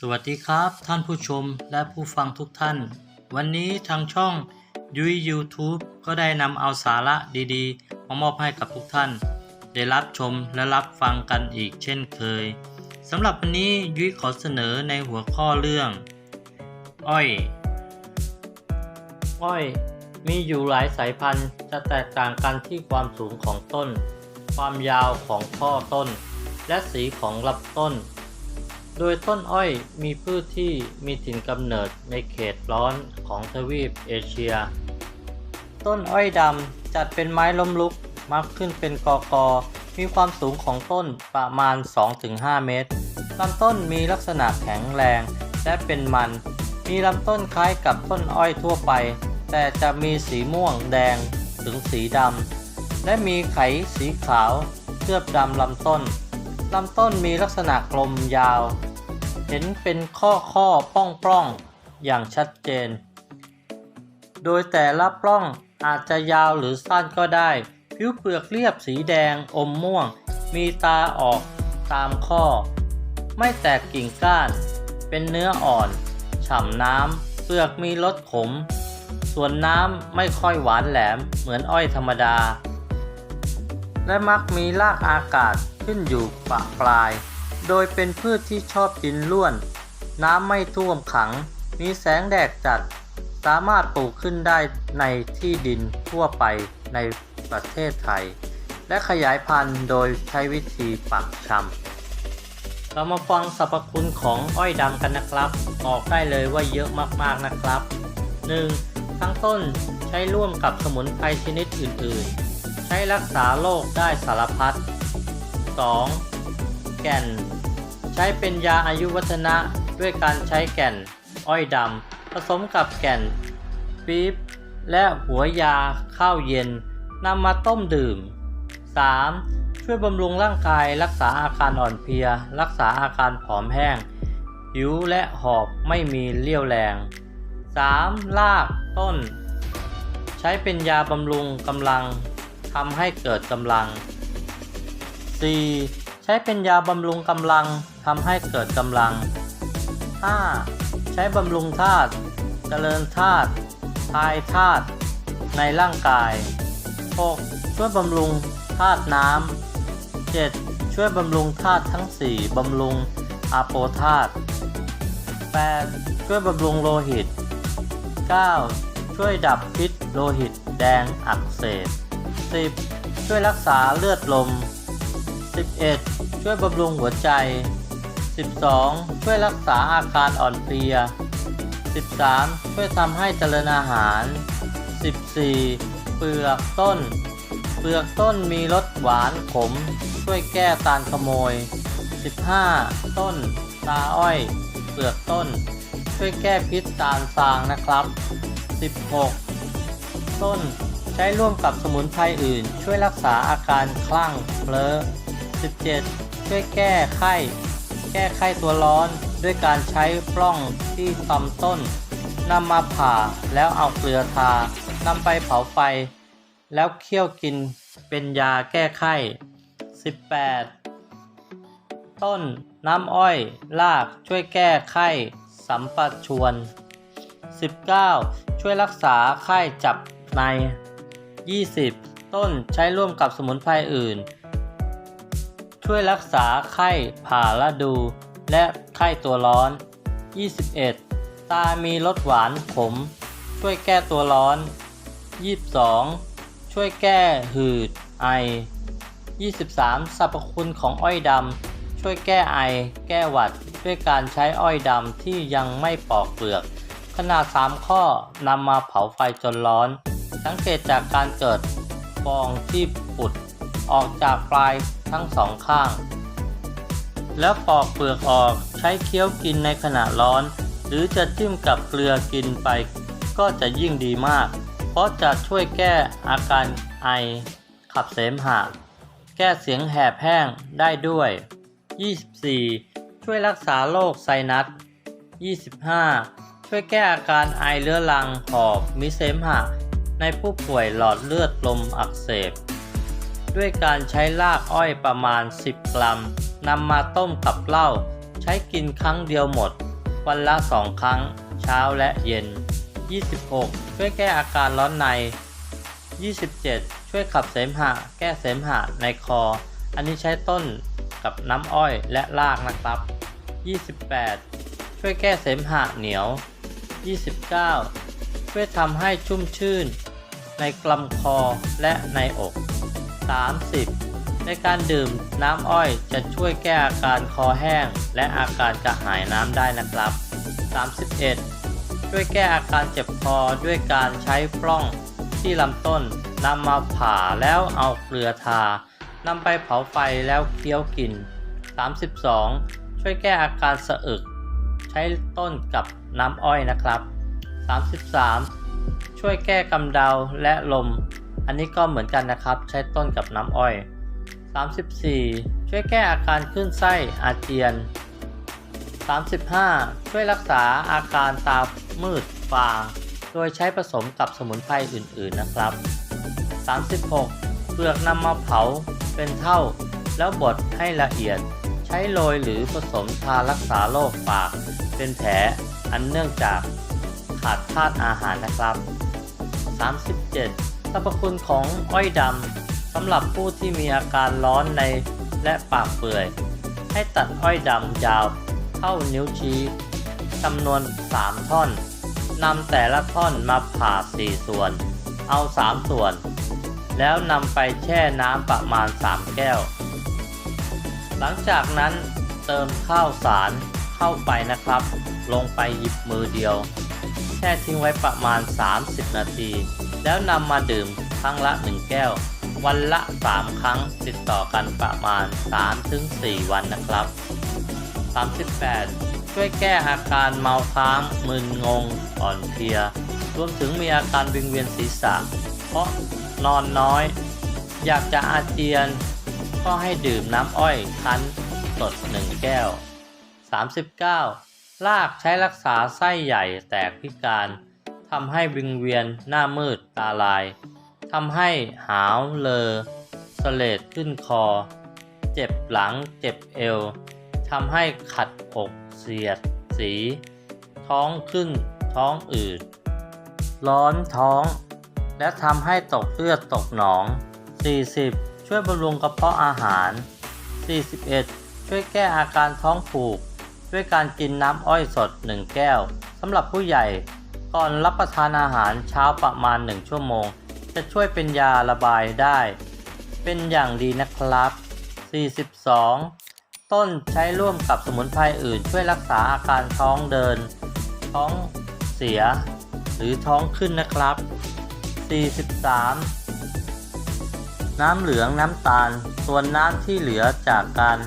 สวัสดีครับท่านผู้ชมและผู้ฟังทุกท่าน วันนี้ทางช่องยุ้ย YouTube ก็ได้นำเอาสาระดีๆ มามอบให้กับทุกท่าน ได้รับชมและรับฟังกันอีกเช่นเคยสำหรับวันนี้ยุ้ยขอเสนอในหัวข้อเรื่อง อ้อย อ้อย มีอยู่หลายสายพันธุ์จะแตกต่างกันที่ความสูงของต้น ความยาวของข้อต้น และสีของลำต้น โดยต้นอ้อยมีพืชที่มีถิ่นกำเนิดในเขตร้อนของทวีปเอเชีย ต้นอ้อยดำจัดเป็นไม้ล้มลุกมักขึ้นเป็นกอกอมีความสูงของต้นประมาณ 2-5 เมตรลำต้นมีลักษณะแข็งแรงและเป็นมัน มีลำต้นคล้ายกับต้นอ้อยทั่วไป แต่จะมีสีม่วงแดงถึงสีดำและมีไขสีขาวเคลือบดำลำต้นลำต้นมีลักษณะกลมยาว เห็นเป็นข้อข้อป้องปล้องอย่างชัดเจน โดยแต่ละปล้องอาจจะยาวหรือสั้นก็ได้ ผิวเปลือกเรียบสีแดงอมม่วง มีตาออกตามข้อ ไม่แตกกิ่งก้าน เป็นเนื้ออ่อน ฉ่ำน้ำ เปลือกมีรสขม ส่วนน้ำไม่ค่อยหวานแหลมเหมือนอ้อยธรรมดา และมักมีรากอากาศขึ้นอยู่ปะปลาย โดยเป็นพืชที่ชอบดินร่วน น้ำไม่ท่วมขัง มีแสงแดดจัด สามารถปลูกขึ้นได้ในที่ดินทั่วไปในประเทศไทย และขยายพันธุ์โดยใช้วิธีปักชำเรามาฟังสรรพคุณของอ้อยดำกันนะครับบอกได้เลยว่าเยอะมากๆนะครับ 1. ทั้งต้นใช้ร่วมกับสมุนไพรชนิดอื่น ๆ ใช้รักษาโรคได้สารพัด 2. แก่น ใช้เป็นยาอายุวัฒนะด้วยการใช้แก่น อ้อยดำผสมกับแก่นปี๊บและหัวยาข้าวเย็นนำมาต้มดื่ม 3. ช่วยบำรุงร่างกายรักษาอาการอ่อนเพลีย รักษาอาการผอมแห้ง หิวและหอบไม่มีเลี่ยวแรง 3. รากต้น ใช้เป็นยาบำรุงกำลังทำให้เกิดกำลัง 4. ใช้เป็นยาบำรุงกำลังทำให้เกิดกำลัง 5. ใช้บำรุงธาตุเจริญธาตุทายธาตุในร่างกาย 6. ช่วยบำรุงธาตุน้ำ 7. ช่วยบำรุงธาตุทั้ง 4บำรุงอาโปธาตุ 8. ช่วยบำรุงโลหิต 9. ช่วยดับพิษโลหิตแดงอักเสบ 10. ช่วยรักษาเลือดลม 11. ช่วยบำรุงหัวใจ 12. ช่วยรักษาอาการอ่อนเพลีย 13. ช่วยทำให้เจริญอาหาร 14. เปลือกต้น เปลือกต้นมีรสหวานขม ช่วยแก้ตาลขโมย 15. ต้น ตาอ้อย เปลือกต้น ช่วยแก้พิษตาลฟางนะครับ 16. ต้นใช้ร่วมกับสมุนไพรอื่น ช่วยรักษาอาการคลั่งเพ้อ 17. ช่วยแก้ไข้ แก้ไข้ตัวร้อนด้วยการใช้ปล้องที่ลำต้นนำมาผ่าแล้วเอาเกลือทานำไปเผาไฟ แล้วเคี่ยวกินเป็นยาแก้ไข้ 18. ต้นน้ำอ้อยรากช่วยแก้ไข้สัมปชวน 19. ช่วยรักษาไข้จับใน 20. ต้นใช้ร่วมกับสมุนไพรอื่น ช่วยรักษาไข้ผ่าละดู และไข้ตัวร้อน 21. ตามีรสหวานขม ช่วยแก้ตัวร้อน 22. ช่วยแก้หืดไอ 23. สรรพคุณของอ้อยดำ ช่วยแก้ไอ แก้หวัด ด้วยการใช้อ้อยดำที่ยังไม่ปอกเปลือก ขนาด 3 ข้อนำมาเผาไฟจนร้อน สังเกตจากการเกิดฟองที่ปุด ออกจากปลายทั้งสองข้าง แล้วปอกเปลือกออกใช้เคี้ยวกินในขณะร้อน หรือจะจิ้มกับเกลือกินไป ก็จะยิ่งดีมาก เพราะจะช่วยแก้อาการไอ ขับเสมหะ แก้เสียงแหบแห้งได้ด้วย 24. ช่วยรักษาโรคไซนัส 25. ช่วยแก้อาการไอเรื้อรังหอบมิเสมหะ ในผู้ป่วยหลอดเลือดลมอักเสบ ด้วยการใช้รากอ้อยประมาณ 10 กรัมนำมาต้มกับเหล้าใช้กินครั้งเดียวหมด วันละ 2 ครั้ง เช้าและเย็น 26 ช่วยแก้อาการร้อนใน 27 ช่วยขับเสมหะ แก้เสมหะในคอ อันนี้ใช้ต้นกับน้ำอ้อยและรากนะครับ 28 ช่วยแก้เสมหะเหนียว 29 ช่วยทำให้ชุ่มชื่น ในกลำคอและในอก 30 ในการดื่มน้ำอ้อยจะช่วยแก้อาการคอแห้ง และอาการกระหายน้ำได้นะครับ 31 ช่วยแก้อาการเจ็บคอด้วยการใช้ปล้องที่ลำต้นนำมาผ่าแล้วเอาเกลือทานำไปเผาไฟแล้วเคี้ยวกิน 32 ช่วยแก้อาการสะอึก ใช้ต้นกับน้ำอ้อยนะครับ 33 ช่วยแก้กำเดาและลม อันนี้ก็เหมือนกันนะครับ ใช้ต้นกับน้ำอ้อย 34 ช่วยแก้อาการขึ้นไส้อาเจียน 35 ช่วยรักษาอาการตามืดฟาง โดยใช้ผสมกับสมุนไพรอื่นๆนะครับ 36 เปลือกนำมาเผาเป็นเท่า แล้วบดให้ละเอียด ใช้โรยหรือผสมทารักษาโรคปาก เป็นแผลอันเนื่องจากขาดธาตุอาหารนะครับ 37. สรรพคุณของอ้อยดำสำหรับผู้ที่มีอาการร้อนในและปากเปื่อย ให้ตัดอ้อยดำยาวเท่านิ้วชี้จำนวน 3 ท่อนนำแต่ละท่อนมาผ่า 4 ส่วน เอา 3 ส่วน แล้วนำไปแช่น้ำประมาณ 3 แก้ว หลังจากนั้นเติมข้าวสารเข้าไปนะครับ ลงไปหยิบมือเดียว แช่ทิ้งไว้ประมาณ 30 นาที แล้วนำมาดื่มครั้งละ 1 แก้ว วันละ 3 ครั้งติดต่อกันประมาณ 3-4 วันนะครับ 38 ช่วยแก้อาการเมาค้างมึนงง อ่อนเพลีย รวมถึงมีอาการวิงเวียนศีรษะ เพราะนอนน้อย อยากจะอาเจียน ก็ให้ดื่มน้ำอ้อยคั้นสด1แก้ว 39 ลากใช้รักษาไส้ใหญ่แตกพิการ ทำให้วิงเวียนหน้ามืดตาลายทำให้หาวเลอสเลดขึ้นคอ เจ็บหลังเจ็บเอวทำให้ขัดอกเสียดสี ท้องขึ้นท้องอืด ร้อนท้อง และทำให้ตกเลือดตกหนอง 40 ช่วยบำรุงกระเพาะอาหาร 41 ช่วยแก้อาการท้องผูก ด้วยการกินน้ำอ้อยสด 1 แก้วสำหรับผู้ใหญ่ ก่อนรับประทานอาหารเช้าประมาณ 1 ชั่วโมง จะช่วยเป็นยาระบายได้ เป็นอย่างดีนะครับ 42 ต้นใช้ร่วมกับสมุนไพรอื่นช่วยรักษาอาการท้องเดิน ท้องเสีย หรือท้องขึ้นนะครับ 43 น้ำเหลืองน้ำตาล ส่วนน้ำที่เหลือจากการ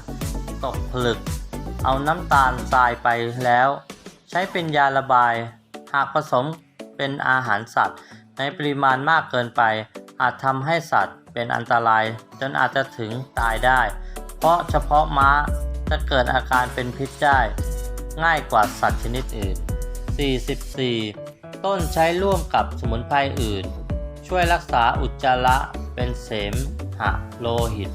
ตกผลึก เอาน้ำตาลทรายไปแล้ว ใช้เป็นยาระบาย หากผสมเป็นอาหารสัตว์ ในปริมาณมากเกินไป อาจทำให้สัตว์เป็นอันตราย จนอาจจะถึงตายได้ เพราะเฉพาะม้าจะเกิดอาการเป็นพิษได้ ง่ายกว่าสัตว์ชนิดอื่น 44 ต้นใช้ร่วมกับสมุนไพรอื่น ช่วยรักษาอุจจาระเป็นเสมหะโลหิต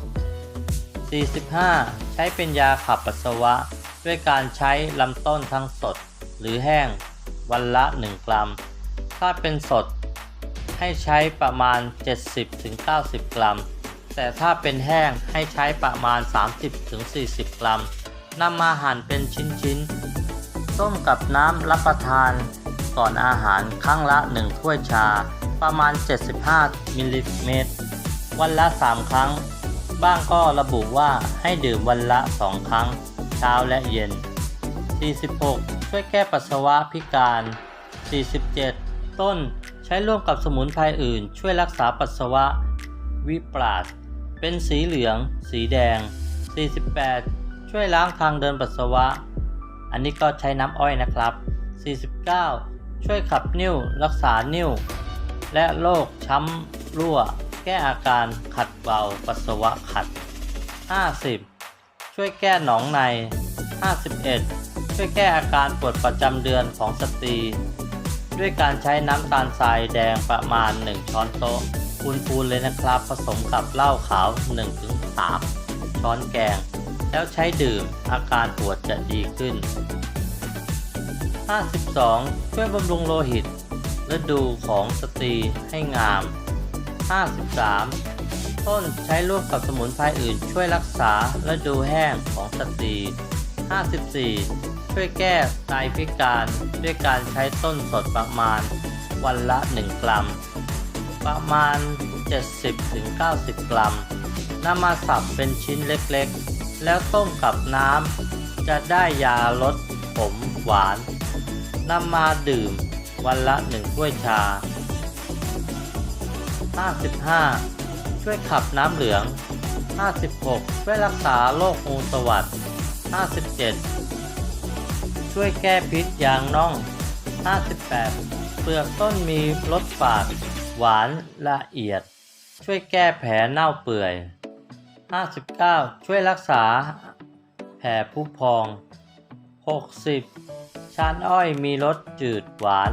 45 ใช้เป็นยาขับปัสสาวะ ด้วยการใช้ลำต้นทั้งสดหรือแห้ง วันละ 1 กรัม ถ้าเป็นสดให้ใช้ประมาณ 70-90 กรัม แต่ถ้าเป็นแห้งให้ใช้ประมาณ 30-40 กรัมนำมาหั่นเป็นชิ้นๆ ต้มกับน้ำรับประทานก่อนอาหารครั้งละ 1 ถ้วยชา ประมาณ 75 มิลลิเมตร วันละ 3 ครั้ง บ้างก็ระบุว่าให้ดื่มวันละ 2 ครั้ง เช้าและเย็น 46 ช่วยแก้ปัสสาวะพิการ 47 ต้นใช้ร่วมกับสมุนไพรอื่น ช่วยรักษาปัสสาวะ วิปลาสเป็นสีเหลือง สีแดง 48 ช่วยล้างทางเดินปัสสาวะ อันนี้ก็ใช้น้ำอ้อยนะครับ 49 ช่วยขับนิ่ว รักษานิ่ว และโรคช้ำรั่ว แก้อาการขัดเบาปัสสาวะขัด 50 ช่วยแก้หนองใน 51 ช่วยแก้อาการปวดประจำเดือนของสตรี ด้วยการใช้น้ำตาลทรายแดงประมาณ 1 ช้อนโต๊ะคูนๆเลยนะครับ ผสมกับเหล้าขาว 1-3 ช้อนแกง แล้วใช้ดื่มอาการปวดจะดีขึ้น 52 ช่วยบำรุงโลหิตฤดูของสตรีให้งาม 53 ต้นใช้ร่วมกับสมุนไพรอื่นช่วยรักษาฤดูแห้งของสตรี 54 ช่วยแก้ไตพิการด้วยการใช้ต้นสดประมาณวันละ 1 กรัม ประมาณ 70-90 กรัมนำมาสับเป็นชิ้นเล็กๆ แล้วต้มกับน้ำจะได้ยาลดขมหวานนำมาดื่มวันละ1ถ้วยชา 55 ช่วยขับน้ำเหลือง 56 ช่วยรักษาโรคงูสวัสด57 ช่วยแก้พิษยางน่อง 58 เปลือกต้นมีรสฝาด หวานละเอียด ช่วยแก้แผลเน่าเปื่อย 59 ช่วยรักษา แผลผุพอง 60 ชานอ้อยมีรสจืดหวาน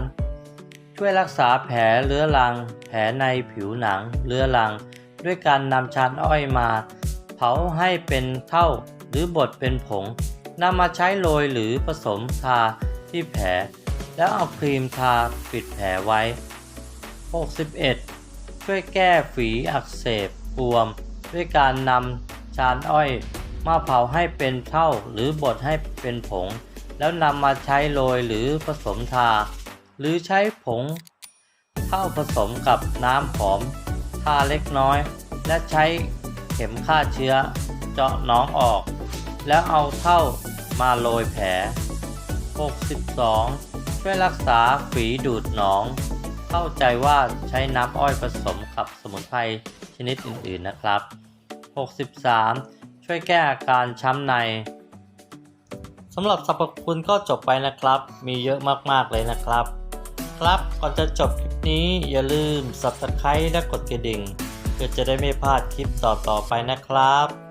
ช่วยรักษาแผลเรื้อรัง แผลในผิวหนังเรื้อรัง ด้วยการนำชานอ้อยมา เผาให้เป็นเท่าหรือบดเป็นผง นำมาใช้โรยหรือผสมทาที่แผล แล้วเอาครีมทาปิดแผลไว้ 61 ช่วยแก้ฝีอักเสบบวม ด้วยการนำชานอ้อย มาเผาให้เป็นเท่าหรือบดให้เป็นผง แล้วนำมาใช้โรยหรือผสมทา หรือใช้ผงเท่าผสมกับน้ำหอมทาเล็กน้อย และใช้เข็มฆ่าเชื้อเจาะหนองออก แล้วเอาเท่ามาโรยแผล 62 ช่วยรักษาฝีดูดหนอง เข้าใจว่าใช้น้ำอ้อยผสมกับสมุนไพรชนิดอื่นๆนะครับ 63 ช่วยแก้อาการช้ำในสำหรับสรรพคุณก็จบไปนะครับ มีเยอะมากๆเลยนะครับ ครับก่อนจะจบคลิปนี้อย่าลืม subscribe และกดกระดิ่ง เพื่อจะได้ไม่พลาดคลิปต่อๆไปนะครับ